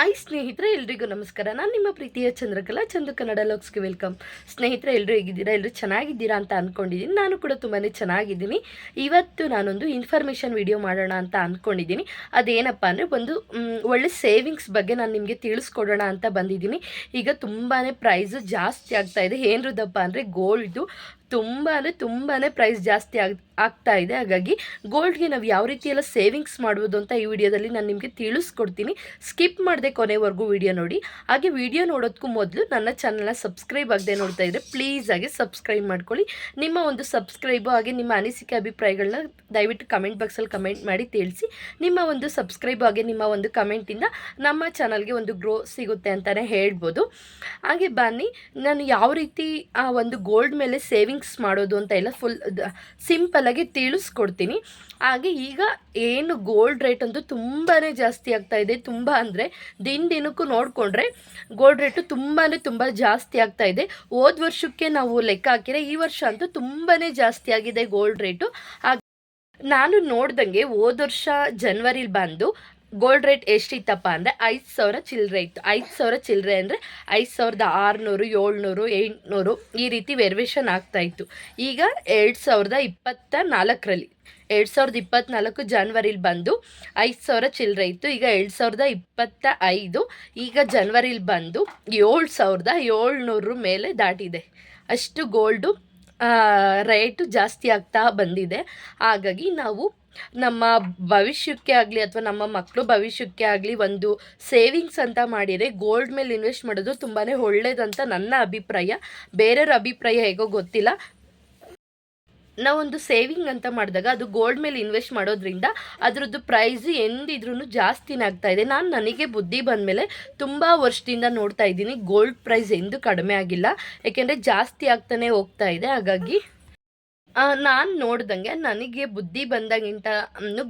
I ಸ್ನೇಹಿತರೆ, ಎಲ್ರಿಗೂ ನಮಸ್ಕಾರ. ನಾನು ನಿಮ್ಮ ಪ್ರೀತಿಯ ಚಂದ್ರಕಲಾ, ಚಂದು ಕನ್ನಡ ಲಾಕ್ಸ್ಗೆ ವೆಲ್ಕಮ್. ಸ್ನೇಹಿತರೆ ಎಲ್ಲರೂ ಹೇಗಿದ್ದೀರಾ? ಎಲ್ಲರೂ ಚೆನ್ನಾಗಿದ್ದೀರಾ ಅಂತ ಅಂದ್ಕೊಂಡಿದ್ದೀನಿ ನಾನು ಕೂಡ ತುಂಬಾ ಚೆನ್ನಾಗಿದ್ದೀನಿ. ಇವತ್ತು ನಾನೊಂದು ಇನ್ಫಾರ್ಮೇಷನ್ ವಿಡಿಯೋ ಮಾಡೋಣ ಅಂತ ಅಂದ್ಕೊಂಡಿದ್ದೀನಿ ಅದೇನಪ್ಪ ಅಂದರೆ, ಒಂದು ಒಳ್ಳೆ ಸೇವಿಂಗ್ಸ್ ಬಗ್ಗೆ ನಾನು ನಿಮಗೆ ತಿಳಿಸ್ಕೊಡೋಣ ಅಂತ ಬಂದಿದ್ದೀನಿ. ಈಗ ತುಂಬಾ ಪ್ರೈಸ್ ಜಾಸ್ತಿ ಆಗ್ತಾ ಇದೆ. ಏನ್ರದಪ್ಪ ಅಂದರೆ ಗೋಲ್ಡು ತುಂಬ ಅಂದರೆ ತುಂಬಾ ಪ್ರೈಸ್ ಜಾಸ್ತಿ ಆಗ್ ಆಗ್ತಾ ಇದೆ. ಹಾಗಾಗಿ ಗೋಲ್ಡ್ಗೆ ನಾವು ಯಾವ ರೀತಿ ಎಲ್ಲ ಸೇವಿಂಗ್ಸ್ ಮಾಡ್ಬೋದು ಅಂತ ಈ ವಿಡಿಯೋದಲ್ಲಿ ನಾನು ನಿಮಗೆ ತಿಳಿಸ್ಕೊಡ್ತೀನಿ. ಸ್ಕಿಪ್ ಮಾಡದೆ ಕೊನೆವರೆಗೂ ವಿಡಿಯೋ ನೋಡಿ. ಹಾಗೆ ವಿಡಿಯೋ ನೋಡೋದಕ್ಕೂ ಮೊದಲು ನನ್ನ ಚಾನಲ್ನ ಸಬ್ಸ್ಕ್ರೈಬ್ ಆಗದೆ ನೋಡ್ತಾ ಇದ್ದರೆ ಪ್ಲೀಸ್ ಆಗಿ ಸಬ್ಸ್ಕ್ರೈಬ್ ಮಾಡ್ಕೊಳ್ಳಿ. ನಿಮ್ಮ ಒಂದು ಸಬ್ಸ್ಕ್ರೈಬು ಹಾಗೆ ನಿಮ್ಮ ಅನಿಸಿಕೆ ಅಭಿಪ್ರಾಯಗಳನ್ನ ದಯವಿಟ್ಟು ಕಮೆಂಟ್ ಬಾಕ್ಸಲ್ಲಿ ಕಮೆಂಟ್ ಮಾಡಿ ತಿಳಿಸಿ. ನಿಮ್ಮ ಒಂದು ಸಬ್ಸ್ಕ್ರೈಬ್ ಹಾಗೆ ನಿಮ್ಮ ಒಂದು ಕಮೆಂಟಿಂದ ನಮ್ಮ ಚಾನಲ್ಗೆ ಒಂದು ಗ್ರೋ ಸಿಗುತ್ತೆ ಅಂತಲೇ ಹೇಳ್ಬೋದು. ಹಾಗೆ ಬನ್ನಿ, ನಾನು ಯಾವ ರೀತಿ ಆ ಒಂದು ಗೋಲ್ಡ್ ಮೇಲೆ ಸೇವಿಂಗ್ಸ್ ಮಾಡೋದು ಅಂತ ಎಲ್ಲ ಫುಲ್ ಸಿಂಪಲಾಗಿ ತಿಳಿಸ್ಕೊಡ್ತೀನಿ. ಹಾಗೆ ಈಗ ಏನು ಗೋಲ್ಡ್ ರೇಟ್ ಅಂತೂ ತುಂಬಾ ಜಾಸ್ತಿ ಆಗ್ತಾ ಇದೆ. ತುಂಬ ಅಂದರೆ ದಿನ ದಿನಕ್ಕೂ ನೋಡಿಕೊಂಡ್ರೆ ಗೋಲ್ಡ್ ರೇಟು ತುಂಬಾ ತುಂಬ ಜಾಸ್ತಿ ಆಗ್ತಾ ಇದೆ. ಹೋದ ವರ್ಷಕ್ಕೆ ನಾವು ಲೆಕ್ಕ ಹಾಕಿದ್ರೆ ಈ ವರ್ಷ ಅಂತೂ ತುಂಬಾ ಜಾಸ್ತಿ ಆಗಿದೆ ಗೋಲ್ಡ್ ರೇಟು ನಾನು ನೋಡ್ದಂಗೆ ಹೋದ ವರ್ಷ ಜನ್ವರಿಲಿ ಬಂದು ಗೋಲ್ಡ್ ರೇಟ್ ಎಷ್ಟಿತ್ತಪ್ಪ ಅಂದರೆ ಐದು ಸಾವಿರ ಚಿಲ್ಲರೆ ಇತ್ತು. ಐದು ಸಾವಿರ ಚಿಲ್ಲರೆ ಅಂದರೆ ಐದು ಸಾವಿರದ ಆರುನೂರು, ಏಳ್ನೂರು, ಎಂಟುನೂರು ಈ ರೀತಿ ವೆರಿವೇಷನ್ ಆಗ್ತಾಯಿತ್ತು ಈಗ ಎರಡು ಸಾವಿರದ ಇಪ್ಪತ್ತ ನಾಲ್ಕರಲ್ಲಿ, ಎರಡು ಸಾವಿರದ ಇಪ್ಪತ್ತ್ನಾಲ್ಕು ಜನ್ವರಿಲಿ ಬಂದು ಐದು ಸಾವಿರ ಚಿಲ್ಲರೆ ಇತ್ತು. ಈಗ ಎರಡು ಸಾವಿರದ ಇಪ್ಪತ್ತ ಐದು, ಈಗ ಜನ್ವರಿಲಿ ಬಂದು ಏಳು ಸಾವಿರದ ಏಳ್ನೂರು ಮೇಲೆ ದಾಟಿದೆ. ಅಷ್ಟು ಗೋಲ್ಡು ರೇಟು ಜಾಸ್ತಿ ಆಗ್ತಾ ಬಂದಿದೆ. ಹಾಗಾಗಿ ನಾವು ನಮ್ಮ ಭವಿಷ್ಯಕ್ಕೆ ಆಗಲಿ ಅಥವಾ ನಮ್ಮ ಮಕ್ಕಳು ಭವಿಷ್ಯಕ್ಕೆ ಆಗಲಿ ಒಂದು ಸೇವಿಂಗ್ಸ್ ಅಂತ ಮಾಡಿದರೆ ಗೋಲ್ಡ್ ಮೇಲೆ ಇನ್ವೆಸ್ಟ್ ಮಾಡೋದು ತುಂಬಾ ಒಳ್ಳೆಯದಂತ ನನ್ನ ಅಭಿಪ್ರಾಯ. ಬೇರೆಯವ್ರ ಅಭಿಪ್ರಾಯ ಹೇಗೋ ಗೊತ್ತಿಲ್ಲ. ನಾವೊಂದು ಸೇವಿಂಗ್ ಅಂತ ಮಾಡಿದಾಗ ಅದು ಗೋಲ್ಡ್ ಮೇಲೆ ಇನ್ವೆಸ್ಟ್ ಮಾಡೋದ್ರಿಂದ ಅದರದ್ದು ಪ್ರೈಸ್ ಎಂದಿದ್ರೂ ಜಾಸ್ತಿನೇ ಆಗ್ತಾ ಇದೆ. ನಾನು ನನಗೆ ಬುದ್ಧಿ ಬಂದಮೇಲೆ ತುಂಬ ವರ್ಷದಿಂದ ನೋಡ್ತಾ ಇದ್ದೀನಿ ಗೋಲ್ಡ್ ಪ್ರೈಸ್ ಎಂದೂ ಕಡಿಮೆ ಆಗಿಲ್ಲ. ಯಾಕೆಂದರೆ ಜಾಸ್ತಿ ಆಗ್ತಾನೆ ಹೋಗ್ತಾ ಇದೆ. ಹಾಗಾಗಿ ನಾನು ನೋಡ್ದಂಗೆ ನನಗೆ ಬುದ್ಧಿ ಬಂದಾಗಿಂತ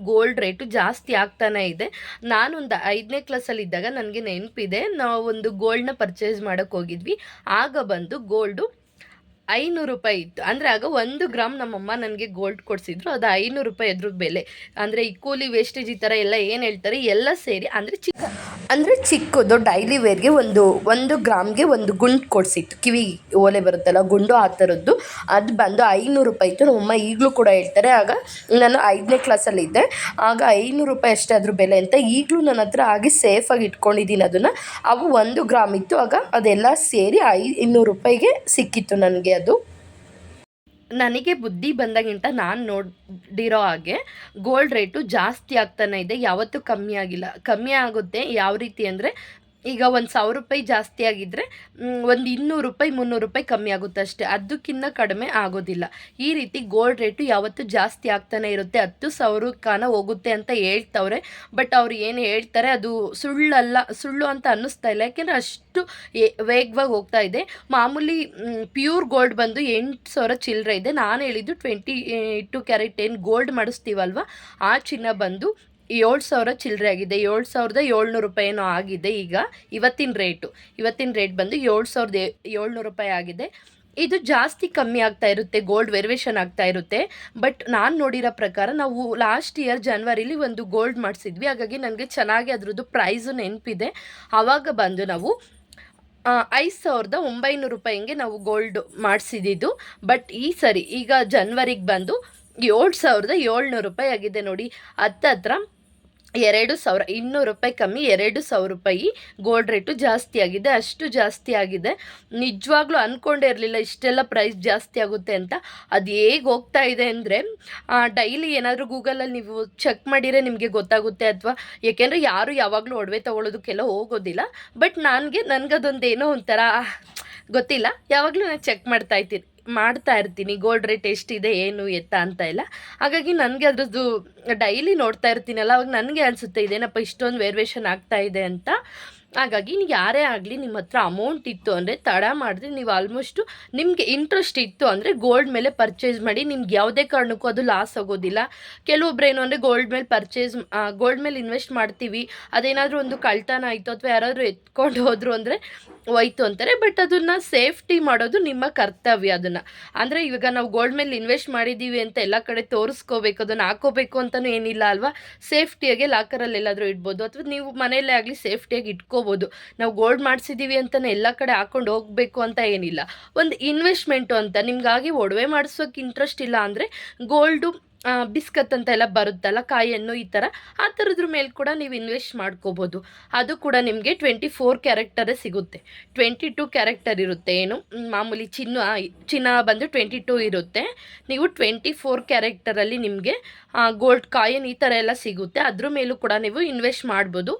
ಗೋಲ್ಡ್ ರೇಟು ಜಾಸ್ತಿ ಆಗ್ತಾನೆ ಇದೆ. ನಾನೊಂದು ಐದನೇ ಕ್ಲಾಸಲ್ಲಿದ್ದಾಗ ನನಗೆ ನೆನಪಿದೆ ನಾವು ಒಂದು ಗೋಲ್ಡ್ನ ಪರ್ಚೇಸ್ ಮಾಡೋಕ್ಕೋಗಿದ್ವಿ ಆಗ ಬಂದು ಗೋಲ್ಡು ಐನೂರು ರೂಪಾಯಿ ಇತ್ತು. ಅಂದರೆ ಆಗ ಒಂದು ಗ್ರಾಮ್ ನಮ್ಮಮ್ಮ ನನಗೆ ಗೋಲ್ಡ್ ಕೊಡಿಸಿದ್ರು. ಅದು ಐನೂರು ರೂಪಾಯಿ ಅದ್ರ ಬೆಲೆ. ಅಂದರೆ ಈ ಕೂಲಿ ವೇಸ್ಟೇಜ್ ಈ ಥರ ಎಲ್ಲ ಏನು ಹೇಳ್ತಾರೆ, ಎಲ್ಲ ಸೇರಿ ಅಂದರೆ ಚಿಕ್ಕ ಅಂದರೆ ಚಿಕ್ಕದು ಡೈಲಿ ವೇರ್ಗೆ ಒಂದು ಒಂದು ಗ್ರಾಮ್ಗೆ ಒಂದು ಗುಂಡು ಕೊಡಿಸಿತ್ತು. ಕಿವಿ ಓಲೆ ಬರುತ್ತಲ್ಲ, ಗುಂಡು ಆ ಥರದ್ದು ಅದು ಬಂದು ಐನೂರು ರೂಪಾಯಿ ಇತ್ತು. ನಮ್ಮಮ್ಮ ಈಗಲೂ ಕೂಡ ಹೇಳ್ತಾರೆ. ಆಗ ನಾನು ಐದನೇ ಕ್ಲಾಸಲ್ಲಿದ್ದೆ ಆಗ ಐನೂರು ರೂಪಾಯಿ ಅಷ್ಟೇ ಅದ್ರ ಬೆಲೆ ಅಂತ ಈಗಲೂ ನನ್ನ ಹತ್ರ ಆಗಿ ಸೇಫಾಗಿ ಇಟ್ಕೊಂಡಿದ್ದೀನಿ ಅದನ್ನು. ಅವು ಒಂದು ಗ್ರಾಮ್ ಇತ್ತು. ಆಗ ಅದೆಲ್ಲ ಸೇರಿ ಐ, ಇನ್ನೂರು ರೂಪಾಯಿಗೆ ಸಿಕ್ಕಿತ್ತು ನನಗೆ ನನಗೆ ಬುದ್ಧಿ ಬಂದಾಗಿಂತ ನಾನು ನೋಡಿರೋ ಹಾಗೆ ಗೋಲ್ಡ್ ರೇಟು ಜಾಸ್ತಿ ಆಗ್ತಾನೆ ಇದೆ. ಯಾವತ್ತೂ ಕಮ್ಮಿ ಆಗಿಲ್ಲ. ಕಮ್ಮಿ ಆಗುತ್ತೆ ಯಾವ ರೀತಿ ಅಂದರೆ ಈಗ ಒಂದು ಸಾವಿರ ರೂಪಾಯಿ ಜಾಸ್ತಿ ಆಗಿದ್ದರೆ ಒಂದು ಇನ್ನೂರು ರೂಪಾಯಿ, ಮುನ್ನೂರು ರೂಪಾಯಿ ಕಮ್ಮಿ ಆಗುತ್ತೆ ಅಷ್ಟೇ. ಅದಕ್ಕಿಂತ ಕಡಿಮೆ ಆಗೋದಿಲ್ಲ. ಈ ರೀತಿ ಗೋಲ್ಡ್ ರೇಟು ಯಾವತ್ತೂ ಜಾಸ್ತಿ ಆಗ್ತಾನೆ ಇರುತ್ತೆ. ಹತ್ತು ಕಾನ ಹೋಗುತ್ತೆ ಅಂತ ಹೇಳ್ತವ್ರೆ. ಬಟ್ ಅವ್ರು ಏನು ಹೇಳ್ತಾರೆ, ಅದು ಸುಳ್ಳಲ್ಲ, ಸುಳ್ಳು ಅಂತ ಅನ್ನಿಸ್ತಾ ಇಲ್ಲ. ಯಾಕೆಂದರೆ ಅಷ್ಟು ವೇಗವಾಗಿ ಹೋಗ್ತಾ ಇದೆ. ಮಾಮೂಲಿ ಪ್ಯೂರ್ ಗೋಲ್ಡ್ ಬಂದು ಎಂಟು ಸಾವಿರ ಚಿಲ್ಲರೆ ಇದೆ. ನಾನು ಹೇಳಿದ್ದು ಟ್ವೆಂಟಿ ಟು ಕ್ಯಾರೆಟ್ ಏನು ಗೋಲ್ಡ್ ಮಾಡಿಸ್ತೀವಲ್ವ? ಆ ಚಿನ್ನ ಬಂದು ಏಳು ಸಾವಿರ ಚಿಲ್ಲರೆ ಆಗಿದೆ, ಏಳು ಸಾವಿರದ ಏಳ್ನೂರು ರೂಪಾಯಿ ಏನೋ ಆಗಿದೆ ಈಗ, ಇವತ್ತಿನ ರೇಟು. ಇವತ್ತಿನ ರೇಟ್ ಬಂದು ಏಳು ಸಾವಿರದ ಏಳ್ನೂರು ರೂಪಾಯಿ ಆಗಿದೆ. ಇದು ಜಾಸ್ತಿ ಕಮ್ಮಿ ಆಗ್ತಾ ಇರುತ್ತೆ, ಗೋಲ್ಡ್ ವೆರಿವೇಷನ್ ಆಗ್ತಾ ಇರುತ್ತೆ. ಬಟ್ ನಾನು ನೋಡಿರೋ ಪ್ರಕಾರ ನಾವು ಲಾಸ್ಟ್ ಇಯರ್ ಜನ್ವರಿಲಿ ಒಂದು ಗೋಲ್ಡ್ ಮಾಡಿಸಿದ್ವಿ. ಹಾಗಾಗಿ ನನಗೆ ಚೆನ್ನಾಗಿ ಅದರದ್ದು ಪ್ರೈಸು ನೆನಪಿದೆ. ಆವಾಗ ಬಂದು ನಾವು ಐದು ಸಾವಿರದ ಒಂಬೈನೂರು ರೂಪಾಯಿಗೆ ನಾವು ಗೋಲ್ಡ್ ಮಾಡಿಸಿದ್ದು ಬಟ್ ಈ ಸರಿ ಈಗ ಜನ್ವರಿಗೆ ಬಂದು ಏಳು ಸಾವಿರದ ಏಳ್ನೂರು ರೂಪಾಯಿ ಆಗಿದೆ ನೋಡಿ. ಹತ್ತತ್ರ ಎರಡು ಸಾವಿರ, ಇನ್ನೂರು ರೂಪಾಯಿ ಕಮ್ಮಿ, ಎರಡು ಸಾವಿರ ರೂಪಾಯಿ ಗೋಲ್ಡ್ ರೇಟು ಜಾಸ್ತಿ ಆಗಿದೆ. ಅಷ್ಟು ಜಾಸ್ತಿ ಆಗಿದೆ. ನಿಜವಾಗ್ಲೂ ಅಂದ್ಕೊಂಡೇ ಇರಲಿಲ್ಲ ಇಷ್ಟೆಲ್ಲ ಪ್ರೈಸ್ ಜಾಸ್ತಿ ಆಗುತ್ತೆ ಅಂತ. ಅದು ಹೇಗೆ ಹೋಗ್ತಾ ಇದೆ ಅಂದರೆ ಡೈಲಿ ಏನಾದರೂ ಗೂಗಲಲ್ಲಿ ನೀವು ಚೆಕ್ ಮಾಡಿದರೆ ನಿಮಗೆ ಗೊತ್ತಾಗುತ್ತೆ ಅಥವಾ, ಏಕೆಂದರೆ ಯಾರು ಯಾವಾಗಲೂ ಒಡವೆ ತೊಗೊಳೋದಕ್ಕೆಲ್ಲ ಹೋಗೋದಿಲ್ಲ. ಬಟ್ ನನಗೆ ನನಗದೊಂದು ಏನೋ ಒಂಥರ, ಗೊತ್ತಿಲ್ಲ. ಯಾವಾಗಲೂ ನಾನು ಚೆಕ್ ಮಾಡ್ತಾ ಇರ್ತೀನಿ. ಮಾಡ್ತಾ ಇರ್ತೀನಿ. ಗೋಲ್ಡ್ ರೇಟ್ ಎಷ್ಟಿದೆ, ಏನು ಎತ್ತ ಅಂತ ಎಲ್ಲ. ಹಾಗಾಗಿ ನನಗೆ ಅದರದ್ದು ಡೈಲಿ ನೋಡ್ತಾ ಇರ್ತೀನಲ್ಲ, ಅವಾಗ ನನಗೆ ಅನಿಸುತ್ತೆ, ಇದೇನಪ್ಪ ಇಷ್ಟೊಂದು ವೇರಿಯೇಷನ್ ಆಗ್ತಾ ಇದೆ ಅಂತ. ಹಾಗಾಗಿ ನೀವು ಯಾರೇ ಆಗಲಿ ನಿಮ್ಮ ಹತ್ರ ಅಮೌಂಟ್ ಇತ್ತು ಅಂದರೆ ತಡ ಮಾಡಿದ್ರೆ ನೀವು ಆಲ್ಮೋಸ್ಟು ನಿಮಗೆ ಇಂಟ್ರೆಸ್ಟ್ ಇತ್ತು ಅಂದರೆ ಗೋಲ್ಡ್ ಮೇಲೆ ಪರ್ಚೇಸ್ ಮಾಡಿ. ನಿಮ್ಗೆ ಯಾವುದೇ ಕಾರಣಕ್ಕೂ ಅದು ಲಾಸ್ ಆಗೋದಿಲ್ಲ. ಕೆಲವೊಬ್ರು ಏನು ಅಂದರೆ ಗೋಲ್ಡ್ ಮೇಲೆ ಪರ್ಚೇಸ್ ಗೋಲ್ಡ್ ಮೇಲೆ ಇನ್ವೆಸ್ಟ್ ಮಾಡ್ತೀವಿ. ಅದೇನಾದರೂ ಒಂದು ಕಳ್ತನ ಆಯಿತು ಅಥವಾ ಯಾರಾದರೂ ಎತ್ಕೊಂಡು ಹೋದರು ಅಂದರೆ ಹೋಯ್ತು ಅಂತಾರೆ ಬಟ್ ಅದನ್ನು ಸೇಫ್ಟಿ ಮಾಡೋದು ನಿಮ್ಮ ಕರ್ತವ್ಯ ಅದನ್ನು. ಅಂದರೆ ಇವಾಗ ನಾವು ಗೋಲ್ಡ್ ಮೇಲೆ ಇನ್ವೆಸ್ಟ್ ಮಾಡಿದ್ದೀವಿ ಅಂತ ಎಲ್ಲ ಕಡೆ ತೋರಿಸ್ಕೋಬೇಕು, ಅದನ್ನು ಹಾಕೋಬೇಕು ಅಂತಲೂ ಏನಿಲ್ಲ ಅಲ್ವಾ? ಸೇಫ್ಟಿಯಾಗಿ ಲಾಕರಲ್ಲಿ ಎಲ್ಲಾದರೂ ಇಡ್ಬೋದು, ಅಥವಾ ನೀವು ಮನೆಯಲ್ಲೇ ಆಗಲಿ ಸೇಫ್ಟಿಯಾಗಿ ಇಟ್ಕೋಬೋದು. ನಾವು ಗೋಲ್ಡ್ ಮಾಡಿಸಿದ್ದೀವಿ ಅಂತಲೇ ಎಲ್ಲ ಕಡೆ ಹಾಕೊಂಡು ಹೋಗಬೇಕು ಅಂತ ಏನಿಲ್ಲ. ಒಂದು ಇನ್ವೆಸ್ಟ್ಮೆಂಟು ಅಂತ, ನಿಮಗಾಗಿ ಒಡವೆ ಮಾಡಿಸೋಕೆ ಇಂಟ್ರೆಸ್ಟ್ ಇಲ್ಲ ಅಂದರೆ ಗೋಲ್ಡು ಬಿಸ್ಕತ್ ಅಂತ ಎಲ್ಲ ಬರುತ್ತಲ್ಲ ಕಾಯನ್ನು ಈ ಥರ ಆ ಥರದ್ರ ಮೇಲೆ ಕೂಡ ನೀವು ಇನ್ವೆಸ್ಟ್ ಮಾಡ್ಕೋಬೋದು. ಅದು ಕೂಡ ನಿಮಗೆ ಟ್ವೆಂಟಿ ಫೋರ್ ಕ್ಯಾರೆಕ್ಟರೇ ಸಿಗುತ್ತೆ. ಟ್ವೆಂಟಿ ಟೂ ಕ್ಯಾರೆಕ್ಟರ್ ಇರುತ್ತೆ ಏನು ಮಾಮೂಲಿ ಚಿನ್ನ ಚಿನ್ನ ಬಂದು ಟ್ವೆಂಟಿ ಟೂ ಇರುತ್ತೆ. ನೀವು ಟ್ವೆಂಟಿ ಫೋರ್ ಕ್ಯಾರೆಕ್ಟರಲ್ಲಿ ನಿಮಗೆ ಗೋಲ್ಡ್ ಕಾಯಿನ್ ಈ ಥರ ಎಲ್ಲ ಸಿಗುತ್ತೆ. ಅದ್ರ ಮೇಲೂ ಕೂಡ ನೀವು ಇನ್ವೆಸ್ಟ್ ಮಾಡ್ಬೋದು.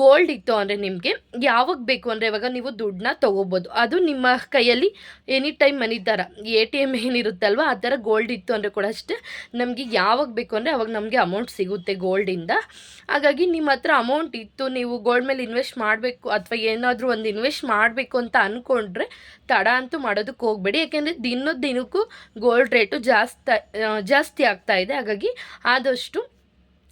ಗೋಲ್ಡ್ ಇತ್ತು ಅಂದರೆ ನಿಮಗೆ ಯಾವಾಗ ಬೇಕು ಅಂದರೆ ಇವಾಗ ನೀವು ದುಡ್ಡನ್ನ ತೊಗೋಬೋದು. ಅದು ನಿಮ್ಮ ಕೈಯಲ್ಲಿ ಎನಿ ಟೈಮ್ ಮನಿ ಥರ ಎ ಟಿ ಎಂ ಏನಿರುತ್ತಲ್ವ, ಆ ಥರ ಗೋಲ್ಡ್ ಇತ್ತು ಅಂದರೆ ಕೂಡ ಅಷ್ಟೇ. ನಮಗೆ ಯಾವಾಗ ಬೇಕು ಅಂದರೆ ಅವಾಗ ನಮಗೆ ಅಮೌಂಟ್ ಸಿಗುತ್ತೆ ಗೋಲ್ಡಿಂದ ಹಾಗಾಗಿ ನಿಮ್ಮ ಹತ್ರ ಅಮೌಂಟ್ ಇತ್ತು, ನೀವು ಗೋಲ್ಡ್ ಮೇಲೆ ಇನ್ವೆಸ್ಟ್ ಮಾಡಬೇಕು ಅಥವಾ ಏನಾದರೂ ಒಂದು ಇನ್ವೆಸ್ಟ್ ಮಾಡಬೇಕು ಅಂತ ಅಂದ್ಕೊಂಡ್ರೆ ತಡ ಅಂತೂ ಮಾಡೋದಕ್ಕೆ ಹೋಗಬೇಡಿ. ಯಾಕೆಂದರೆ ದಿನದ ದಿನಕ್ಕೂ ಗೋಲ್ಡ್ ರೇಟು ಜಾಸ್ತಿ ಜಾಸ್ತಿ ಆಗ್ತಾ ಇದೆ. ಹಾಗಾಗಿ ಆದಷ್ಟು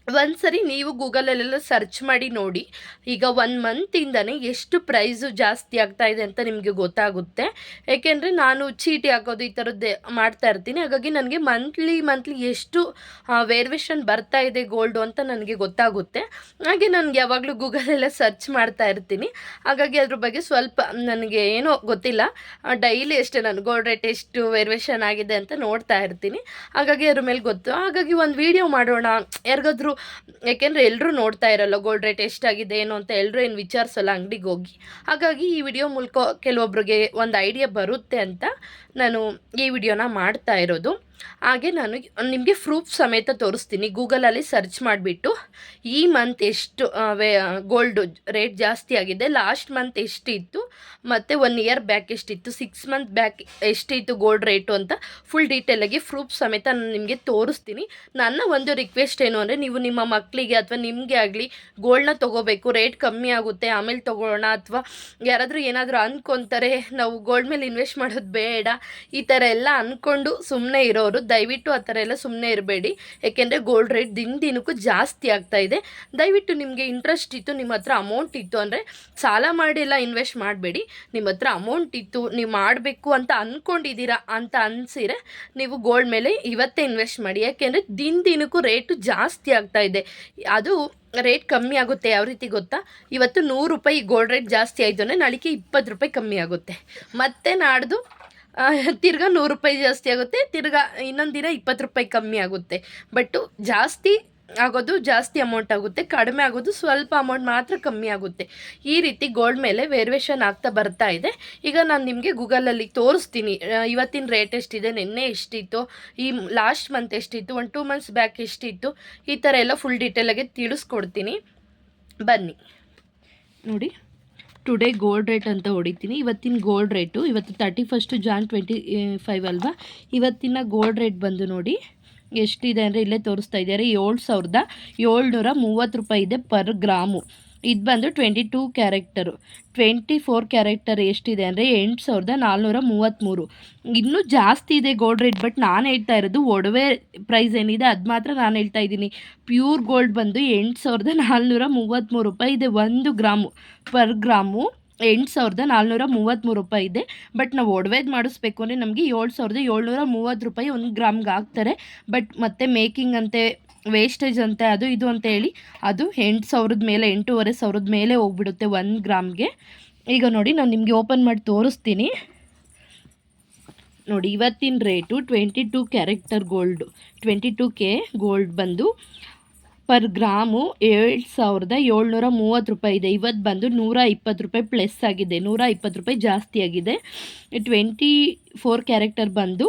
ಒಂದ್ಸರಿ ನೀವು ಗೂಗಲಲ್ಲೆಲ್ಲ ಸರ್ಚ್ ಮಾಡಿ ನೋಡಿ. ಈಗ ಒನ್ ಮಂತಿಂದನೇ ಎಷ್ಟು ಪ್ರೈಸು ಜಾಸ್ತಿ ಆಗ್ತಾ ಇದೆ ಅಂತ ನಿಮಗೆ ಗೊತ್ತಾಗುತ್ತೆ. ಏಕೆಂದರೆ ನಾನು ಚೀಟಿ ಹಾಕೋದು ಈ ಥರದ್ದೇ ಮಾಡ್ತಾ ಇರ್ತೀನಿ. ಹಾಗಾಗಿ ನನಗೆ ಮಂತ್ಲಿ ಮಂತ್ಲಿ ಎಷ್ಟು ವೇರಿಯೇಷನ್ ಬರ್ತಾ ಇದೆ ಗೋಲ್ಡು ಅಂತ ನನಗೆ ಗೊತ್ತಾಗುತ್ತೆ. ಹಾಗೆ ನನಗೆ ಯಾವಾಗಲೂ ಗೂಗಲೆಲ್ಲ ಸರ್ಚ್ ಮಾಡ್ತಾ ಇರ್ತೀನಿ. ಹಾಗಾಗಿ ಅದ್ರ ಬಗ್ಗೆ ಸ್ವಲ್ಪ ನನಗೆ ಏನೋ ಗೊತ್ತಿಲ್ಲ. ಡೈಲಿ ಅಷ್ಟೇ ನಾನು ಗೋಲ್ಡ್ ರೇಟ್ ಎಷ್ಟು ವೇರಿಯೇಷನ್ ಆಗಿದೆ ಅಂತ ನೋಡ್ತಾ ಇರ್ತೀನಿ. ಹಾಗಾಗಿ ಅದ್ರ ಮೇಲೆ ಗೊತ್ತು. ಹಾಗಾಗಿ ಒಂದು ವಿಡಿಯೋ ಮಾಡೋಣ. ಯಾರಿಗಾದ್ರೂ ಯಾಕೆಂದರೆ ಎಲ್ಲರೂ ನೋಡ್ತಾ ಇರಲ್ಲ ಗೋಲ್ಡ್ ರೇಟ್ ಎಷ್ಟಾಗಿದೆ, ಏನು ಅಂತ ಎಲ್ಲರೂ ಏನು ವಿಚಾರಿಸಲ್ಲ ಅಂಗಡಿಗೆ ಹೋಗಿ. ಹಾಗಾಗಿ ಈ ವಿಡಿಯೋ ಮೂಲಕ ಕೆಲವೊಬ್ಬರಿಗೆ ಒಂದು ಐಡಿಯಾ ಬರುತ್ತೆ ಅಂತ ನಾನು ಈ ವಿಡಿಯೋನ ಮಾಡ್ತಾ ಇರೋದು. ಹಾಗೆ ನಾನು ನಿಮಗೆ ಪ್ರೂಫ್ ಸಮೇತ ತೋರಿಸ್ತೀನಿ. ಗೂಗಲಲ್ಲಿ ಸರ್ಚ್ ಮಾಡಿಬಿಟ್ಟು ಈ ಮಂತ್ ಎಷ್ಟು ವೇ ಗೋಲ್ಡ್ ರೇಟ್ ಜಾಸ್ತಿ ಆಗಿದೆ. ಲಾಸ್ಟ್ ಮಂತ್ ಎಷ್ಟಿತ್ತು? ಮತ್ತು ಒನ್ ಇಯರ್ ಬ್ಯಾಕ್ ಎಷ್ಟಿತ್ತು? ಸಿಕ್ಸ್ ಮಂತ್ ಬ್ಯಾಕ್ ಎಷ್ಟಿತ್ತು ಗೋಲ್ಡ್ ರೇಟು ಅಂತ ಫುಲ್ ಡೀಟೇಲಾಗಿ ಪ್ರೂಫ್ ಸಮೇತ ನಾನು ನಿಮಗೆ ತೋರಿಸ್ತೀನಿ. ನನ್ನ ಒಂದು ರಿಕ್ವೆಸ್ಟ್ ಏನು ಅಂದರೆ ನೀವು ನಿಮ್ಮ ಮಕ್ಕಳಿಗೆ ಅಥವಾ ನಿಮಗೆ ಆಗಲಿ ಗೋಲ್ಡ್ನ ತೊಗೋಬೇಕು. ರೇಟ್ ಕಮ್ಮಿ ಆಗುತ್ತೆ, ಆಮೇಲೆ ತೊಗೊಳ್ಳೋಣ ಅಥವಾ ಯಾರಾದರೂ ಏನಾದರೂ ಅಂದ್ಕೊತಾರೆ ನಾವು ಗೋಲ್ಡ್ ಮೇಲೆ ಇನ್ವೆಸ್ಟ್ ಮಾಡೋದು ಬೇಡ. ಈ ಥರ ಎಲ್ಲ ಅಂದ್ಕೊಂಡು ಸುಮ್ಮನೆ ಇರೋರು ದಯವಿಟ್ಟು ಆ ಥರ ಎಲ್ಲ ಸುಮ್ಮನೆ ಇರಬೇಡಿ. ಯಾಕೆಂದರೆ ಗೋಲ್ಡ್ ರೇಟ್ ದಿನ ದಿನಕ್ಕೂ ಜಾಸ್ತಿ ಆಗ್ತಾ ಇದೆ. ದಯವಿಟ್ಟು ನಿಮಗೆ ಇಂಟ್ರೆಸ್ಟ್ ಇತ್ತು, ನಿಮ್ಮ ಹತ್ರ ಅಮೌಂಟ್ ಇತ್ತು ಅಂದರೆ ಸಾಲ ಮಾಡಿ ಎಲ್ಲ ಇನ್ವೆಸ್ಟ್ ಮಾಡಬೇಡಿ. ನಿಮ್ಮ ಹತ್ರ ಅಮೌಂಟ್ ಇತ್ತು, ನೀವು ಮಾಡಬೇಕು ಅಂತ ಅಂದ್ಕೊಂಡಿದ್ದೀರಾ ಅಂತ ಅನಿಸಿರೆ ನೀವು ಗೋಲ್ಡ್ ಮೇಲೆ ಇವತ್ತೇ ಇನ್ವೆಸ್ಟ್ ಮಾಡಿ. ಯಾಕೆಂದರೆ ದಿನ ದಿನಕ್ಕೂ ರೇಟು ಜಾಸ್ತಿ ಆಗ್ತಾ ಇದೆ. ಅದು ರೇಟ್ ಕಮ್ಮಿ ಆಗುತ್ತೆ, ಯಾವ ರೀತಿ ಗೊತ್ತಾ? ಇವತ್ತು ನೂರು ರೂಪಾಯಿ ಗೋಲ್ಡ್ ರೇಟ್ ಜಾಸ್ತಿ ಆಯಿತು ಅಂದರೆ ನಾಳೆಗೆ ಇಪ್ಪತ್ತು ರೂಪಾಯಿ ಕಮ್ಮಿ ಆಗುತ್ತೆ. ಮತ್ತೆ ನಾಡ್ದು ತಿರ್ಗಾ ನೂರು ರೂಪಾಯಿ ಜಾಸ್ತಿ ಆಗುತ್ತೆ, ತಿರ್ಗಾ ಇನ್ನೊಂದು ದಿನ ಇಪ್ಪತ್ತು ರೂಪಾಯಿ ಕಮ್ಮಿ ಆಗುತ್ತೆ. ಬಟ್ಟು ಜಾಸ್ತಿ ಆಗೋದು ಜಾಸ್ತಿ ಅಮೌಂಟ್ ಆಗುತ್ತೆ, ಕಡಿಮೆ ಆಗೋದು ಸ್ವಲ್ಪ ಅಮೌಂಟ್ ಮಾತ್ರ ಕಮ್ಮಿ ಆಗುತ್ತೆ. ಈ ರೀತಿ ಗೋಲ್ಡ್ ಮೇಲೆ ವೇರಿಯೇಷನ್ ಆಗ್ತಾ ಬರ್ತಾ ಇದೆ. ಈಗ ನಾನು ನಿಮಗೆ ಗೂಗಲಲ್ಲಿ ತೋರಿಸ್ತೀನಿ. ಇವತ್ತಿನ ರೇಟ್ ಎಷ್ಟಿದೆ, ನಿನ್ನೆ ಎಷ್ಟಿತ್ತು, ಈ ಲಾಸ್ಟ್ ಮಂತ್ ಎಷ್ಟಿತ್ತು, ಒಂದು ಟೂ ಮಂತ್ಸ್ ಬ್ಯಾಕ್ ಎಷ್ಟಿತ್ತು, ಈ ಥರ ಎಲ್ಲ ಫುಲ್ ಡೀಟೇಲಾಗಿ ತಿಳಿಸ್ಕೊಡ್ತೀನಿ. ಬನ್ನಿ. ನೋಡಿ. ಟುಡೇ ಗೋಲ್ಡ್ ರೇಟ್ ಅಂತ ಹೊಡಿತೀನಿ. ಇವತ್ತಿನ ಗೋಲ್ಡ್ ರೇಟು ಇವತ್ತು thirty first Jan twenty five ಅಲ್ವಾ? ಇವತ್ತಿನ ಗೋಲ್ಡ್ ರೇಟ್ ಬಂದು ನೋಡಿ ಎಷ್ಟಿದೆ ಅಂದರೆ ಇಲ್ಲೇ ತೋರಿಸ್ತಾ ಇದ್ದಾರೆ. ಏಳು ಸಾವಿರದ ಏಳ್ನೂರ ಮೂವತ್ತು ರೂಪಾಯಿ ಇದೆ ಪರ್ ಗ್ರಾಮು ಇದು ಬಂದು twenty two character twenty four character ಎಷ್ಟಿದೆ ಅಂದರೆ ಎಂಟು ಸಾವಿರದ ನಾಲ್ನೂರ ಮೂವತ್ತ್ಮೂರು ಇನ್ನೂ ಜಾಸ್ತಿ ಇದೆ ಗೋಲ್ಡ್ ರೇಟ್ ಬಟ್ ನಾನು ಹೇಳ್ತಾ ಇರೋದು ಒಡವೆ ಪ್ರೈಸ್ ಏನಿದೆ ಅದು ಮಾತ್ರ ನಾನು ಹೇಳ್ತಾ ಇದ್ದೀನಿ. ಪ್ಯೂರ್ ಗೋಲ್ಡ್ ಬಂದು ಎಂಟು ಸಾವಿರದ ನಾಲ್ನೂರ ಮೂವತ್ತ್ಮೂರು ರೂಪಾಯಿ ಇದೆ, ಒಂದು ಗ್ರಾಮು ಪರ್ ಗ್ರಾಮು ಎಂಟು ಸಾವಿರದ ನಾಲ್ನೂರ ಮೂವತ್ತ್ಮೂರು ರೂಪಾಯಿ ಇದೆ. ಬಟ್ ನಾವು ಒಡವೆದು ಮಾಡಿಸ್ಬೇಕು ಅಂದರೆ ನಮಗೆ ಏಳು ಸಾವಿರದ ಏಳ್ನೂರ ಮೂವತ್ತು ರೂಪಾಯಿ ಒಂದು ಗ್ರಾಮ್ಗೆ ಹಾಕ್ತಾರೆ. ಬಟ್ ಮತ್ತೆ ಮೇಕಿಂಗ್ ಅಂತೆ ವೇಸ್ಟೇಜ್ ಅಂತೆ, ಅದು ಇದು ಅಂತ ಹೇಳಿ, ಅದು ಎಂಟು ಸಾವಿರದ ಮೇಲೆ, ಎಂಟೂವರೆ ಸಾವಿರದ ಮೇಲೆ ಹೋಗ್ಬಿಡುತ್ತೆ ಒಂದು ಗ್ರಾಮ್ಗೆ. ಈಗ ನೋಡಿ, ನಾನು ನಿಮಗೆ ಓಪನ್ ಮಾಡಿ ತೋರಿಸ್ತೀನಿ. ನೋಡಿ, ಇವತ್ತಿನ rate twenty two character gold twenty two K gold ಬಂದು ಪರ್ ಗ್ರಾಮು ಏಳು ಸಾವಿರದ ಏಳ್ನೂರ ಮೂವತ್ತು ರೂಪಾಯಿ ಇದೆ. ಇವತ್ತು ಬಂದು ನೂರ ಇಪ್ಪತ್ತು ರೂಪಾಯಿ ಪ್ಲಸ್ ಆಗಿದೆ. ನೂರ ಇಪ್ಪತ್ತು ರೂಪಾಯಿ ಜಾಸ್ತಿ ಆಗಿದೆ. ಟ್ವೆಂಟಿ ಫೋರ್ ಕ್ಯಾರೆಕ್ಟರ್ ಬಂದು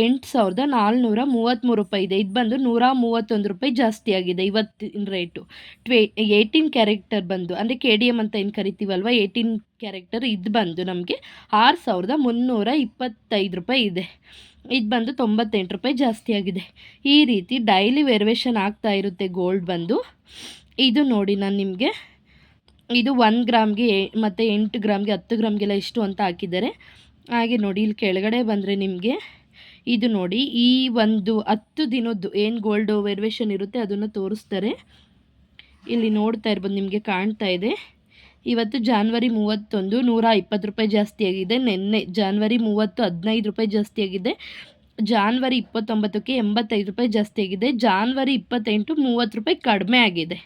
ಎಂಟು ಸಾವಿರದ ನಾಲ್ನೂರ ಮೂವತ್ತ್ಮೂರು ರೂಪಾಯಿ ಇದೆ. ಇದು ಬಂದು ನೂರ ಮೂವತ್ತೊಂದು ರೂಪಾಯಿ ಜಾಸ್ತಿ ಆಗಿದೆ ಇವತ್ತಿನ ರೇಟು ಟ್ವೆ ಏಯ್ಟೀನ್ ಕ್ಯಾರೆಕ್ಟರ್ ಬಂದು, ಅಂದರೆ ಕೆ ಡಿ ಎಂ ಅಂತ ಏನು ಕರಿತೀವಲ್ವ? ಏಯ್ಟೀನ್ ಕ್ಯಾರೆಕ್ಟರ್ ಇದು ಬಂದು ನಮಗೆ ಆರು ಸಾವಿರದ ಮುನ್ನೂರ ಇಪ್ಪತ್ತೈದು ರೂಪಾಯಿ ಇದೆ. ಇದು ಬಂದು ತೊಂಬತ್ತೆಂಟು ರೂಪಾಯಿ ಜಾಸ್ತಿ ಆಗಿದೆ. ಈ ರೀತಿ ಡೈಲಿ ವೆರ್ವೇಷನ್ ಆಗ್ತಾ ಇರುತ್ತೆ ಗೋಲ್ಡ್ ಬಂದು. ಇದು ನೋಡಿ ನಾನು ನಿಮಗೆ. ಇದು ಒನ್ ಗ್ರಾಮ್ಗೆ ಮತ್ತು ಎಂಟು ಗ್ರಾಮ್ಗೆ ಹತ್ತು ಗ್ರಾಮ್ಗೆಲ್ಲ ಇಷ್ಟು ಅಂತ ಹಾಕಿದ್ದಾರೆ. ಹಾಗೆ ನೋಡಿ ಇಲ್ಲಿ ಕೆಳಗಡೆ ಬಂದರೆ ನಿಮಗೆ. ಇದು ನೋಡಿ ಈ ಒಂದು ಹತ್ತು ದಿನದ್ದು ಏನು ಗೋಲ್ಡ್ ವೆರ್ವೇಷನ್ ಇರುತ್ತೆ ಅದನ್ನು ತೋರಿಸ್ತಾರೆ. ಇಲ್ಲಿ ನೋಡ್ತಾ ಇರ್ಬೋದು, ನಿಮಗೆ ಕಾಣ್ತಾ ಇದೆ. ಇವತ್ತು ಜಾನ್ವರಿ ಮೂವತ್ತೊಂದು ನೂರ ಇಪ್ಪತ್ತು ರೂಪಾಯಿ ಜಾಸ್ತಿ ಆಗಿದೆ. ನಿನ್ನೆ ಜಾನ್ವರಿ ಮೂವತ್ತು, ಹದಿನೈದು ರೂಪಾಯಿ ಜಾಸ್ತಿ ಆಗಿದೆ. ಜಾನ್ವರಿ ಇಪ್ಪತ್ತೊಂಬತ್ತಕ್ಕೆ ಎಂಬತ್ತೈದು ರೂಪಾಯಿ ಜಾಸ್ತಿ ಆಗಿದೆ. ಜಾನ್ವರಿ ಇಪ್ಪತ್ತೆಂಟು ಮೂವತ್ತು ರೂಪಾಯಿ ಕಡಿಮೆ ಆಗಿದೆ.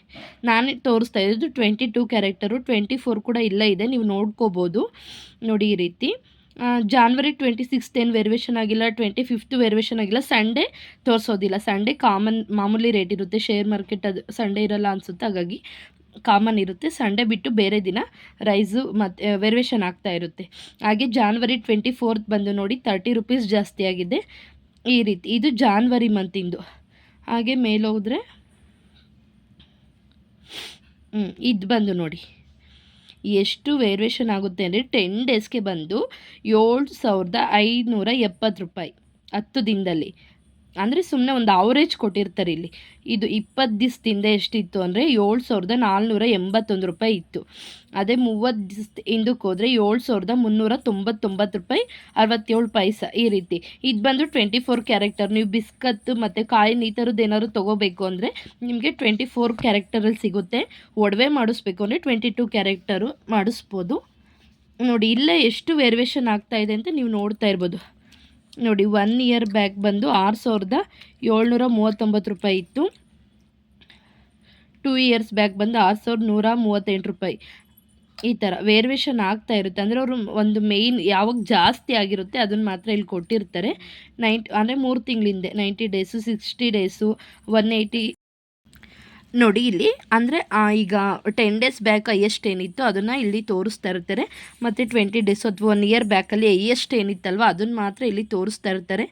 ನಾನೇ ತೋರಿಸ್ತಾ ಇದ್ದು twenty two characters. Twenty four ಕೂಡ ಇಲ್ಲ ಇದೆ. ನೀವು ನೋಡ್ಕೋಬೋದು. ನೋಡಿ ಈ ರೀತಿ. ಜಾನ್ವರಿ ಟ್ವೆಂಟಿ ಸಿಕ್ಸ್ತ್ ಏನು ವೆರಿವೇಷನ್ ಆಗಿಲ್ಲ, ಟ್ವೆಂಟಿ ಫಿಫ್ತ್ ವೆರಿವೇಷನ್ ಆಗಿಲ್ಲ. ಸಂಡೇ ತೋರಿಸೋದಿಲ್ಲ. ಸಂಡೇ ಕಾಮನ್ ಮಾಮೂಲಿ ರೇಟ್ ಇರುತ್ತೆ. ಶೇರ್ ಮಾರ್ಕೆಟ್ ಅದು ಸಂಡೇ ಇರಲ್ಲ ಅನಿಸುತ್ತೆ. ಹಾಗಾಗಿ ಕಾಮನ್ ಇರುತ್ತೆ. ಸಂಡೇ ಬಿಟ್ಟು ಬೇರೆ ದಿನ ರೈಸು ಮತ್ತು ವೆರಿವೇಷನ್ ಆಗ್ತಾ ಇರುತ್ತೆ. ಹಾಗೆ ಜಾನ್ವರಿ ಟ್ವೆಂಟಿ ಫೋರ್ತ್ ಬಂದು ನೋಡಿ ತರ್ಟಿ ರುಪೀಸ್ ಜಾಸ್ತಿ ಆಗಿದೆ. ಈ ರೀತಿ, ಇದು ಜಾನ್ವರಿ ಮಂತಿಂದು. ಹಾಗೆ ಮೇಲೋದ್ರೆ ಹ್ಞೂ ಇದು ಬಂದು ನೋಡಿ. ಎಷ್ಟು ವೇರಿಯೇಷನ್ ಆಗುತ್ತೆ ಅಂದರೆ ಟೆನ್ ಡೇಸ್ಗೆ ಬಂದು ಏಳು ಸಾವಿರದ ಐನೂರ ಎಪ್ಪತ್ತು ರೂಪಾಯಿ ಹತ್ತು ದಿನದಲ್ಲಿ. ಅಂದರೆ ಸುಮ್ಮನೆ ಒಂದು ಅವರೇಜ್ ಕೊಟ್ಟಿರ್ತಾರೆ ಇಲ್ಲಿ. ಇದು ಇಪ್ಪತ್ತು ದಿವಸದಿಂದ ಎಷ್ಟಿತ್ತು ಅಂದರೆ ಏಳು ಸಾವಿರದ ನಾಲ್ನೂರ ಎಂಬತ್ತೊಂದು ರೂಪಾಯಿ ಇತ್ತು. ಅದೇ ಮೂವತ್ತು ದಿವಸ ಹಿಂದಕ್ಕೆ ಹೋದರೆ ಏಳು ಸಾವಿರದ ಮುನ್ನೂರ ತೊಂಬತ್ತೊಂಬತ್ತು ರೂಪಾಯಿ ಅರವತ್ತೇಳು ಪೈಸ ಈ ರೀತಿ. ಇದು ಬಂದು ಟ್ವೆಂಟಿ ಫೋರ್ ಕ್ಯಾರೆಕ್ಟರ್ ನೀವು ಬಿಸ್ಕತ್ ಮತ್ತು ಕಾಯಿನ್ ಈ ಥರದ್ದು ಏನಾದ್ರು ತೊಗೋಬೇಕು ಅಂದರೆ ನಿಮಗೆ ಟ್ವೆಂಟಿ ಫೋರ್ ಕ್ಯಾರೆಕ್ಟರಲ್ಲಿ ಸಿಗುತ್ತೆ. ಒಡವೆ ಮಾಡಿಸ್ಬೇಕು ಅಂದರೆ ಟ್ವೆಂಟಿ ಟೂ ಕ್ಯಾರೆಕ್ಟರು ಮಾಡಿಸ್ಬೋದು. ನೋಡಿ, ಇಲ್ಲೇ ಎಷ್ಟು ವೇರಿಯೇಷನ್ ಆಗ್ತಾ ಇದೆ ಅಂತ ನೀವು ನೋಡ್ತಾ ಇರ್ಬೋದು. ನೋಡಿ ಒನ್ ಇಯರ್ ಬ್ಯಾಕ್ ಬಂದು ಆರು ಸಾವಿರದ ಏಳ್ನೂರ ಮೂವತ್ತೊಂಬತ್ತು ರೂಪಾಯಿ ಇತ್ತು. ಟೂ ಇಯರ್ಸ್ ಬ್ಯಾಕ್ ಬಂದು ಆರು ಸಾವಿರದ ನೂರ ಮೂವತ್ತೆಂಟು ರೂಪಾಯಿ. ಈ ಥರ ವೇರ್ವೇಷನ್ ಆಗ್ತಾ ಇರುತ್ತೆ. ಅಂದರೆ ಅವರು ಒಂದು ಮೇಯ್ನ್ ಯಾವಾಗ ಜಾಸ್ತಿ ಆಗಿರುತ್ತೆ ಅದನ್ನು ಮಾತ್ರ ಇಲ್ಲಿ ಕೊಟ್ಟಿರ್ತಾರೆ. ನೈಂಟ್ ಅಂದರೆ ಮೂರು ತಿಂಗಳಿಂದೆ ninety days sixty days one eighty ನೋಡಿ ಇಲ್ಲಿ, ಅಂದರೆ ಈಗ ಟೆನ್ ಡೇಸ್ ಬ್ಯಾಕ್ ಹೈಯೆಸ್ಟ್ ಏನಿತ್ತು ಅದನ್ನು ಇಲ್ಲಿ ತೋರಿಸ್ತಾ ಇರ್ತಾರೆ. ಮತ್ತು ಟ್ವೆಂಟಿ ಡೇಸ್ ಅಥವಾ ಒನ್ ಇಯರ್ ಬ್ಯಾಕಲ್ಲಿ ಹೈಯೆಸ್ಟ್ ಏನಿತ್ತಲ್ವ ಅದನ್ನು ಮಾತ್ರ ಇಲ್ಲಿ ತೋರಿಸ್ತಾ ಇರ್ತಾರೆ.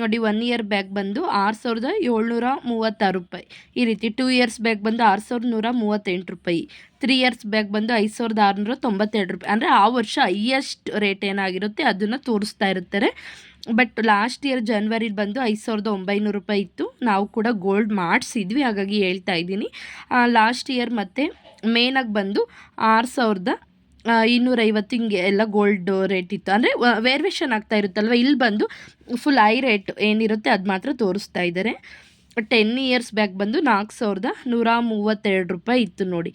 ನೋಡಿ ಒನ್ ಇಯರ್ ಬ್ಯಾಕ್ ಬಂದು ಆರು ಸಾವಿರದ ಏಳ್ನೂರ ಮೂವತ್ತಾರು ರೂಪಾಯಿ. ಈ ರೀತಿ ಟೂ ಇಯರ್ಸ್ ಬ್ಯಾಕ್ ಬಂದು ಆರು ಸಾವಿರದ ನೂರ ಮೂವತ್ತೆಂಟು ರೂಪಾಯಿ. ತ್ರೀ ಇಯರ್ಸ್ ಬ್ಯಾಕ್ ಬಂದು ಐದು ಸಾವಿರದ ಆರುನೂರ ತೊಂಬತ್ತೆರಡು ರೂಪಾಯಿ. ಅಂದರೆ ಆ ವರ್ಷ ಹೈಯೆಸ್ಟ್ ರೇಟ್ ಏನಾಗಿರುತ್ತೆ ಅದನ್ನು ತೋರಿಸ್ತಾ ಇರ್ತಾರೆ. ಬಟ್ ಲಾಸ್ಟ್ ಇಯರ್ ಜನ್ವರಿ ಬಂದು ಐದು ಸಾವಿರದ ಒಂಬೈನೂರು ರೂಪಾಯಿ ಇತ್ತು. ನಾವು ಕೂಡ ಗೋಲ್ಡ್ ಮಾಡಿಸಿದ್ವಿ, ಹಾಗಾಗಿ ಹೇಳ್ತಾ ಇದ್ದೀನಿ. ಲಾಸ್ಟ್ ಇಯರ್ ಮತ್ತು ಮೇನಾಗಿ ಬಂದು ಆರು ಸಾವಿರದ ಇನ್ನೂರೈವತ್ತು ಹಿಂಗೆ ಎಲ್ಲ ಗೋಲ್ಡ್ ರೇಟ್ ಇತ್ತು. ಅಂದರೆ ವೇರ್ವೇಷನ್ ಆಗ್ತಾ ಇರುತ್ತಲ್ವ? ಇಲ್ಲಿ ಬಂದು ಫುಲ್ ಹೈ ರೇಟ್ ಏನಿರುತ್ತೆ ಅದು ಮಾತ್ರ ತೋರಿಸ್ತಾ ಇದ್ದಾರೆ. ಟೆನ್ ಇಯರ್ಸ್ ಬ್ಯಾಕ್ ಬಂದು ನಾಲ್ಕು ಸಾವಿರದ ನೂರ ಮೂವತ್ತೆರಡು ರೂಪಾಯಿ ಇತ್ತು ನೋಡಿ.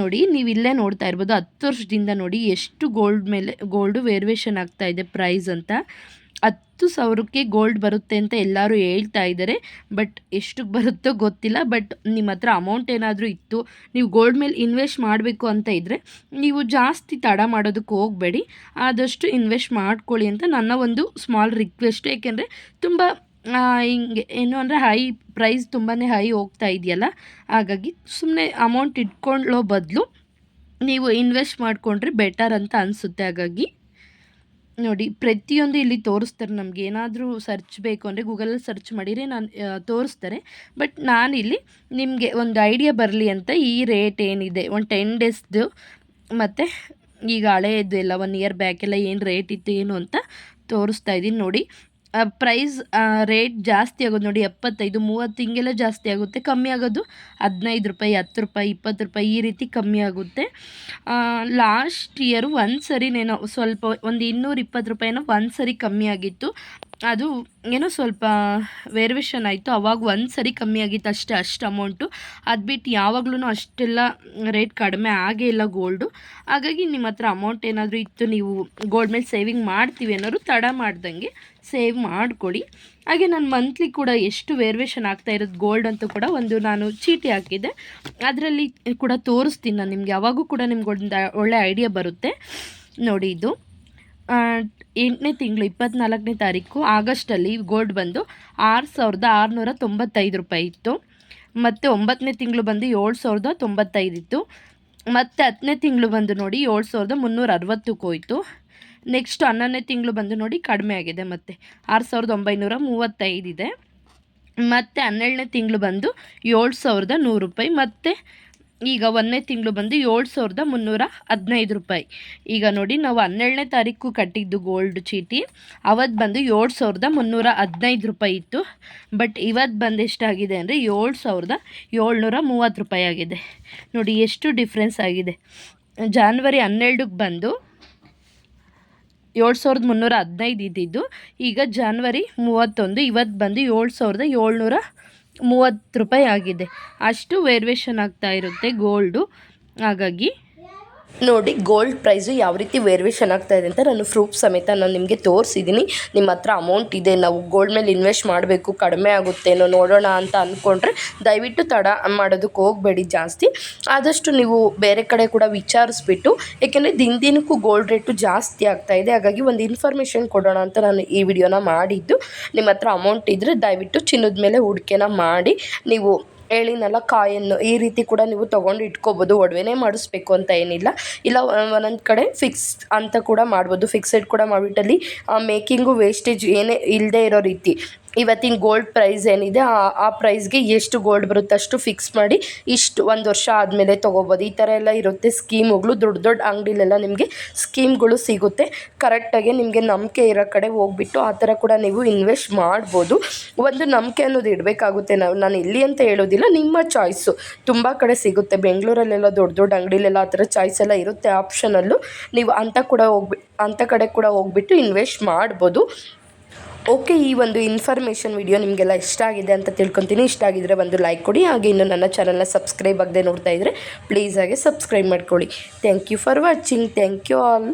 ನೋಡಿ, ನೀವು ಇಲ್ಲೇ ನೋಡ್ತಾ ಇರ್ಬೋದು. ಹತ್ತು ವರ್ಷದಿಂದ ನೋಡಿ ಎಷ್ಟು ಗೋಲ್ಡ್ ಮೇಲೆ ಗೋಲ್ಡು ವೇರಿಯೇಷನ್ ಆಗ್ತಾ ಇದೆ ಪ್ರೈಸ್ ಅಂತ. ಹತ್ತು ಸಾವಿರಕ್ಕೆ ಗೋಲ್ಡ್ ಬರುತ್ತೆ ಅಂತ ಎಲ್ಲರೂ ಹೇಳ್ತಾ ಇದ್ದಾರೆ. ಬಟ್ ಎಷ್ಟು ಬರುತ್ತೋ ಗೊತ್ತಿಲ್ಲ. ಬಟ್ ನಿಮ್ಮ ಹತ್ರ ಅಮೌಂಟ್ ಏನಾದರೂ ಇತ್ತು, ನೀವು ಗೋಲ್ಡ್ ಮೇಲೆ ಇನ್ವೆಸ್ಟ್ ಮಾಡಬೇಕು ಅಂತ ಇದ್ದರೆ ನೀವು ಜಾಸ್ತಿ ತಡ ಮಾಡೋದಕ್ಕೆ ಹೋಗಬೇಡಿ. ಆದಷ್ಟು ಇನ್ವೆಸ್ಟ್ ಮಾಡ್ಕೊಳ್ಳಿ ಅಂತ ನನ್ನ ಒಂದು ಸ್ಮಾಲ್ ರಿಕ್ವೆಸ್ಟ್ ಏಕೆಂದರೆ ತುಂಬ ಹಿಂಗೆ ಏನು ಅಂದರೆ ಹೈ ಪ್ರೈಸ್ ತುಂಬಾ ಹೈ ಹೋಗ್ತಾ ಇದೆಯಲ್ಲ? ಹಾಗಾಗಿ ಸುಮ್ಮನೆ ಅಮೌಂಟ್ ಇಟ್ಕೊಳ್ಳೋ ಬದಲು ನೀವು ಇನ್ವೆಸ್ಟ್ ಮಾಡಿಕೊಂಡ್ರೆ ಬೆಟರ್ ಅಂತ ಅನಿಸುತ್ತೆ. ಹಾಗಾಗಿ ನೋಡಿ, ಪ್ರತಿಯೊಂದು ಇಲ್ಲಿ ತೋರಿಸ್ತಾರೆ ನಮಗೆ. ಏನಾದರೂ ಸರ್ಚ್ ಬೇಕು ಅಂದರೆ ಗೂಗಲಲ್ಲಿ ಸರ್ಚ್ ಮಾಡಿದರೆ ನಾನು ತೋರಿಸ್ತಾರೆ. ಬಟ್ ನಾನಿಲ್ಲಿ ನಿಮಗೆ ಒಂದು ಐಡಿಯಾ ಬರಲಿ ಅಂತ ಈ ರೇಟ್ ಏನಿದೆ? ಒಂದು ಟೆನ್ ಡೇಸ್ದು ಮತ್ತು ಈಗ ಹಳೆಯದು ಎಲ್ಲ ಒನ್ ಇಯರ್ ಬ್ಯಾಕೆಲ್ಲ ಏನು ರೇಟ್ ಇತ್ತು, ಏನು ಅಂತ ತೋರಿಸ್ತಾ ಇದ್ದೀನಿ ನೋಡಿ. ಪ್ರೈಸ್ ರೇಟ್ ಜಾಸ್ತಿ ಆಗೋದು ನೋಡಿ ಎಪ್ಪತ್ತೈದು, ಮೂವತ್ತು ಹಿಂಗೆಲ್ಲ ಜಾಸ್ತಿ ಆಗುತ್ತೆ. ಕಮ್ಮಿ ಆಗೋದು ಹದಿನೈದು ರೂಪಾಯಿ, ಹತ್ತು ರೂಪಾಯಿ, ಇಪ್ಪತ್ತು ರೂಪಾಯಿ ಈ ರೀತಿ ಕಮ್ಮಿ ಆಗುತ್ತೆ. ಲಾಸ್ಟ್ ಇಯರು ಒಂದು ಸರಿನೇನೋ ಸ್ವಲ್ಪ ಒಂದು ಇನ್ನೂರು ಇಪ್ಪತ್ತು ರೂಪಾಯಿನೋ ಒಂದು ಸರಿ ಕಮ್ಮಿ ಆಗಿತ್ತು. ಅದು ಏನೋ ಸ್ವಲ್ಪ ವೇರ್ವೇಷನ್ ಆಯಿತು. ಅವಾಗ ಒಂದು ಸರಿ ಕಮ್ಮಿ ಆಗಿತ್ತು ಅಷ್ಟೇ, ಅಷ್ಟು ಅಮೌಂಟು ಅದು ಬಿಟ್ಟು ಯಾವಾಗ್ಲೂ ಅಷ್ಟೆಲ್ಲ ರೇಟ್ ಕಡಿಮೆ ಆಗೇ ಇಲ್ಲ ಗೋಲ್ಡು ಹಾಗಾಗಿ ನಿಮ್ಮ ಹತ್ರ ಅಮೌಂಟ್ ಏನಾದರೂ ಇತ್ತು, ನೀವು ಗೋಲ್ಡ್ ಮೇಲೆ ಸೇವಿಂಗ್ ಮಾಡ್ತೀವಿ ಅನ್ನೋರು ತಡ ಮಾಡ್ದಂಗೆ ಸೇವ್ ಮಾಡಿಕೊಡಿ. ಹಾಗೆ ನಾನು ಮಂತ್ಲಿ ಕೂಡ ಎಷ್ಟು ವೇರ್ವೇಷನ್ ಆಗ್ತಾ ಇರೋದು ಗೋಲ್ಡ್ ಅಂತೂ ಕೂಡ ಒಂದು ನಾನು ಚೀಟಿ ಹಾಕಿದ್ದೆ. ಅದರಲ್ಲಿ ಕೂಡ ತೋರಿಸ್ತೀನಿ ನಾನು ನಿಮ್ಗೆ. ಯಾವಾಗೂ ಕೂಡ ನಿಮ್ಗೆ ಒಂದು ಒಳ್ಳೆ ಐಡಿಯಾ ಬರುತ್ತೆ. ನೋಡಿ ಇದು. ಎಂಟನೇ ತಿಂಗಳು ಇಪ್ಪತ್ತ್ನಾಲ್ಕನೇ ತಾರೀಕು ಆಗಸ್ಟಲ್ಲಿ ಗೋಲ್ಡ್ ಬಂದು ಆರು ಸಾವಿರದ ಆರುನೂರ ತೊಂಬತ್ತೈದು ರೂಪಾಯಿ ಇತ್ತು. ಮತ್ತು ಒಂಬತ್ತನೇ ತಿಂಗಳು ಬಂದು ಏಳು ಸಾವಿರದ ತೊಂಬತ್ತೈದು ಇತ್ತು. ಮತ್ತು ಹತ್ತನೇ ತಿಂಗಳು ಬಂದು ನೋಡಿ ಏಳು ಸಾವಿರದ ಮುನ್ನೂರ ಅರವತ್ತಕ್ಕೆ ಹೋಯಿತು. ನೆಕ್ಸ್ಟ್ ಹನ್ನೊಂದನೇ ತಿಂಗಳು ಬಂದು ನೋಡಿ ಕಡಿಮೆ ಆಗಿದೆ ಮತ್ತು. ಆರು ಸಾವಿರದ ಒಂಬೈನೂರ ಮೂವತ್ತೈದು ಇದೆ. ಮತ್ತು ಹನ್ನೆರಡನೇ ತಿಂಗಳು ಬಂದು ಏಳು ಸಾವಿರದ ನೂರು ರೂಪಾಯಿ. ಮತ್ತು ಈಗ ಒಂದನೇ ತಿಂಗಳು ಬಂದು ಏಳು ಸಾವಿರದ ಮುನ್ನೂರ ಹದಿನೈದು ರೂಪಾಯಿ. ಈಗ ನೋಡಿ, ನಾವು ಹನ್ನೆರಡನೇ ತಾರೀಕು ಕಟ್ಟಿದ್ದು ಗೋಲ್ಡ್ ಚೀಟಿ. ಅವತ್ತು ಬಂದು ಏಳು ಸಾವಿರದ ಮುನ್ನೂರ ಹದಿನೈದು ರೂಪಾಯಿ ಇತ್ತು. ಬಟ್ ಇವತ್ತು ಬಂದು ಎಷ್ಟಾಗಿದೆ ಅಂದರೆ ಏಳು ಸಾವಿರದ ಏಳ್ನೂರ ಮೂವತ್ತು ರೂಪಾಯಿ ಆಗಿದೆ. ನೋಡಿ, ಎಷ್ಟು ಡಿಫ್ರೆನ್ಸ್ ಆಗಿದೆ. ಜಾನ್ವರಿ ಹನ್ನೆರಡಕ್ಕೆ ಬಂದು ಏಳು ಸಾವಿರದ ಮುನ್ನೂರ ಹದಿನೈದು ಇದ್ದಿದ್ದು. ಈಗ ಜಾನ್ವರಿ ಮೂವತ್ತೊಂದು ಇವತ್ತು ಬಂದು ಏಳು ಸಾವಿರದ ಏಳ್ನೂರ ಮೂವತ್ತು ರೂಪಾಯಿ ಆಗಿದೆ. ಅಷ್ಟು ವೇರಿಯೇಷನ್ ಆಗ್ತಾ ಇರುತ್ತೆ ಗೋಲ್ಡು. ಹಾಗಾಗಿ ನೋಡಿ ಗೋಲ್ಡ್ ಪ್ರೈಸು ಯಾವ ರೀತಿ ವೇರ್ವೇಷನ್ ಆಗ್ತಾ ಇದೆ ಅಂತ ನಾನು ಪ್ರೂಫ್ ಸಮೇತ ನಾನು ನಿಮಗೆ ತೋರಿಸಿದ್ದೀನಿ. ನಿಮ್ಮ ಹತ್ರ ಅಮೌಂಟ್ ಇದೆ, ನಾವು ಗೋಲ್ಡ್ ಮೇಲೆ ಇನ್ವೆಸ್ಟ್ ಮಾಡಬೇಕು, ಕಡಿಮೆ ಆಗುತ್ತೇನೋ ನೋಡೋಣ ಅಂತ ಅಂದ್ಕೊಂಡ್ರೆ ದಯವಿಟ್ಟು ತಡ ಮಾಡೋದಕ್ಕೆ ಹೋಗಬೇಡಿ ಜಾಸ್ತಿ. ಆದಷ್ಟು ನೀವು ಬೇರೆ ಕಡೆ ಕೂಡ ವಿಚಾರಿಸ್ಬಿಟ್ಟು, ಏಕೆಂದರೆ ದಿನ ದಿನಕ್ಕೂ ಗೋಲ್ಡ್ ರೇಟು ಜಾಸ್ತಿ ಆಗ್ತಾ ಇದೆ. ಹಾಗಾಗಿ ಒಂದು ಇನ್ಫಾರ್ಮೇಷನ್ ಕೊಡೋಣ ಅಂತ ನಾನು ಈ ವಿಡಿಯೋನ ಮಾಡಿದ್ದು. ನಿಮ್ಮ ಹತ್ರ ಅಮೌಂಟ್ ಇದ್ದರೆ ದಯವಿಟ್ಟು ಚಿನ್ನದ ಮೇಲೆ ಹೂಡಿಕೆನ ಮಾಡಿ. ನೀವು ಹೇಳಿನಲ್ಲ ಕಾಯನ್ನು ಈ ರೀತಿ ಕೂಡ ನೀವು ತೊಗೊಂಡು ಇಟ್ಕೋಬೋದು. ಒಡವೆನೇ ಮಾಡಿಸ್ಬೇಕು ಅಂತ ಏನಿಲ್ಲ. ಇಲ್ಲ, ಒಂದೊಂದು ಕಡೆ ಫಿಕ್ಸ್ ಅಂತ ಕೂಡ ಮಾಡ್ಬೋದು. ಫಿಕ್ಸೆಡ್ ಕೂಡ ಮಾಡಿಬಿಟ್ಟಲ್ಲಿ ಮೇಕಿಂಗು ವೇಸ್ಟೇಜ್ ಏನೇ ಇಲ್ಲದೆ ಇರೋ ರೀತಿ. ಇವತ್ತಿನ ಗೋಲ್ಡ್ ಪ್ರೈಸ್ ಏನಿದೆ, ಆ ಆ ಪ್ರೈಸ್ಗೆ ಎಷ್ಟು ಗೋಲ್ಡ್ ಬರುತ್ತೆ ಅಷ್ಟು ಫಿಕ್ಸ್ ಮಾಡಿ ಇಷ್ಟು ಒಂದು ವರ್ಷ ಆದಮೇಲೆ ತೊಗೋಬೋದು. ಈ ಥರ ಎಲ್ಲ ಇರುತ್ತೆ ಸ್ಕೀಮುಗಳು ದೊಡ್ಡ ದೊಡ್ಡ ಅಂಗಡಿಲೆಲ್ಲ ನಿಮಗೆ ಸ್ಕೀಮ್ಗಳು ಸಿಗುತ್ತೆ. ಕರೆಕ್ಟಾಗಿ ನಿಮಗೆ ನಂಬಿಕೆ ಇರೋ ಕಡೆ ಹೋಗ್ಬಿಟ್ಟು ಆ ಥರ ಕೂಡ ನೀವು ಇನ್ವೆಸ್ಟ್ ಮಾಡ್ಬೋದು. ಒಂದು ನಂಬಿಕೆ ಅನ್ನೋದು ಇಡಬೇಕಾಗುತ್ತೆ ನಾವು. ನಾನು ಇಲ್ಲಿ ಅಂತ ಹೇಳೋದಿಲ್ಲ, ನಿಮ್ಮ ಚಾಯ್ಸು ತುಂಬ ಕಡೆ ಸಿಗುತ್ತೆ. ಬೆಂಗಳೂರಲ್ಲೆಲ್ಲ ದೊಡ್ಡ ದೊಡ್ಡ ಅಂಗಡಿಲೆಲ್ಲ ಆ ಥರ ಚಾಯ್ಸ್ ಎಲ್ಲ ಇರುತ್ತೆ ಆಪ್ಷನಲ್ಲೂ ನೀವು ಅಂತ ಕೂಡ ಹೋಗ್ಬಿ ಅಂಥ ಕಡೆ ಕೂಡ ಹೋಗ್ಬಿಟ್ಟು ಇನ್ವೆಸ್ಟ್ ಮಾಡ್ಬೋದು. ಓಕೆ, ಈ ಒಂದು ಇನ್ಫಾರ್ಮೇಷನ್ ವಿಡಿಯೋ ನಿಮಗೆಲ್ಲ ಇಷ್ಟ ಆಗಿದೆ ಅಂತ ತಿಳ್ಕೊತೀನಿ. ಇಷ್ಟ ಆಗಿದ್ರೆ ಒಂದು ಲೈಕ್ ಕೊಡಿ, ಹಾಗೆ ಇನ್ನು ನನ್ನ ಚಾನಲ್ನ ಸಬ್ಸ್ಕ್ರೈಬ್ ಆಗದೆ ನೋಡ್ತಾ ಇದ್ದರೆ ಪ್ಲೀಸ್ ಹಾಗೆ ಸಬ್ಸ್ಕ್ರೈಬ್ ಮಾಡ್ಕೊಳ್ಳಿ. Thank you for watching thank you all